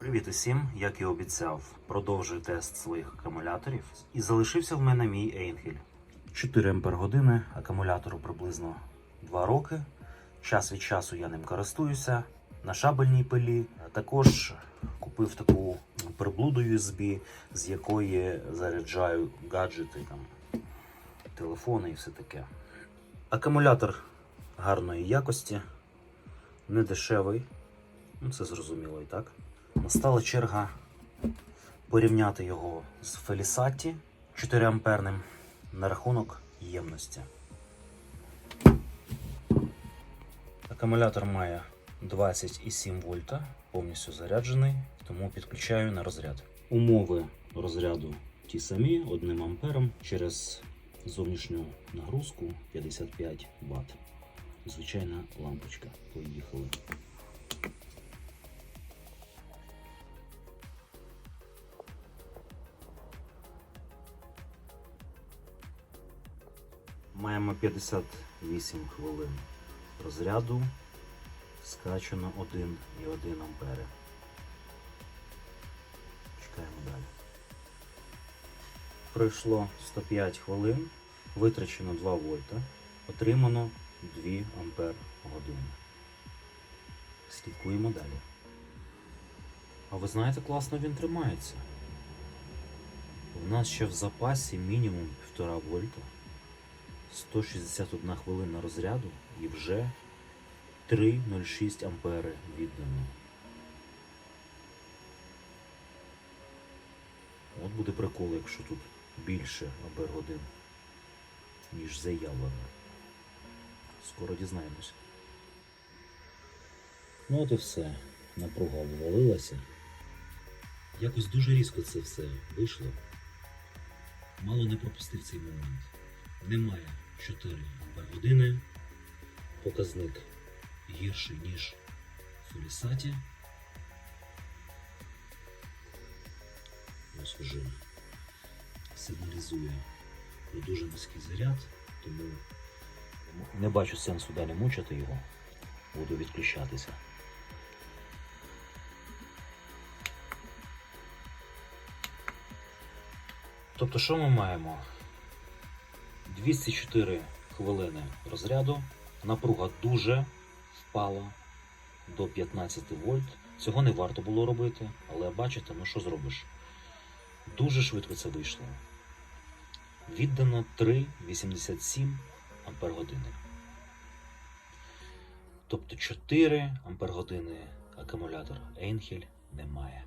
Привіт усім! Як і обіцяв, продовжую тест своїх акумуляторів. І залишився в мене мій Ейнхель. 4 Ампер години, акумулятору приблизно 2 роки. Час від часу я ним користуюся на шабельній пилі. Також купив таку приблуду USB, з якої заряджаю гаджети, там, телефони і все таке. Акумулятор гарної якості, не дешевий. Ну, це зрозуміло і так. Настала черга порівняти його з Фелісаті 4 амперним на рахунок ємності. Акумулятор має 20,7 вольта, повністю заряджений, тому підключаю на розряд. Умови розряду ті самі, 1 ампером через зовнішню нагрузку 55 Вт. Звичайна лампочка. Поїхали. Маємо 58 хвилин розряду. Скачано 1,1 ампери. Чекаємо далі. Пройшло 105 хвилин, витрачено 2 вольта, отримано 2 ампер години. Слідкуємо далі. А ви знаєте, класно він тримається. У нас ще в запасі мінімум 1,5 вольта. 161 хвилина розряду і вже 3,06 ампери віддано. От буде прикол, якщо тут більше ампер годин, ніж заявлено. Скоро дізнаємось. Ну от і все. Напруга обвалилася. Якось дуже різко це все вийшло. Мало не пропустив цей момент. Немає 4 ампер години. Показник гірший, ніж в Фелісаті. Ось вже сигналізує про дуже низький заряд, тому не бачу сенсу далі мучити його. Буду відключатися. Тобто, що ми маємо? 204 хвилини розряду. Напруга дуже впала до 15 вольт. Цього не варто було робити, але бачите, ну що зробиш? Дуже швидко це вийшло. Віддано 3,87 ампер години. Тобто 4 ампер години акумулятор Енхель не має.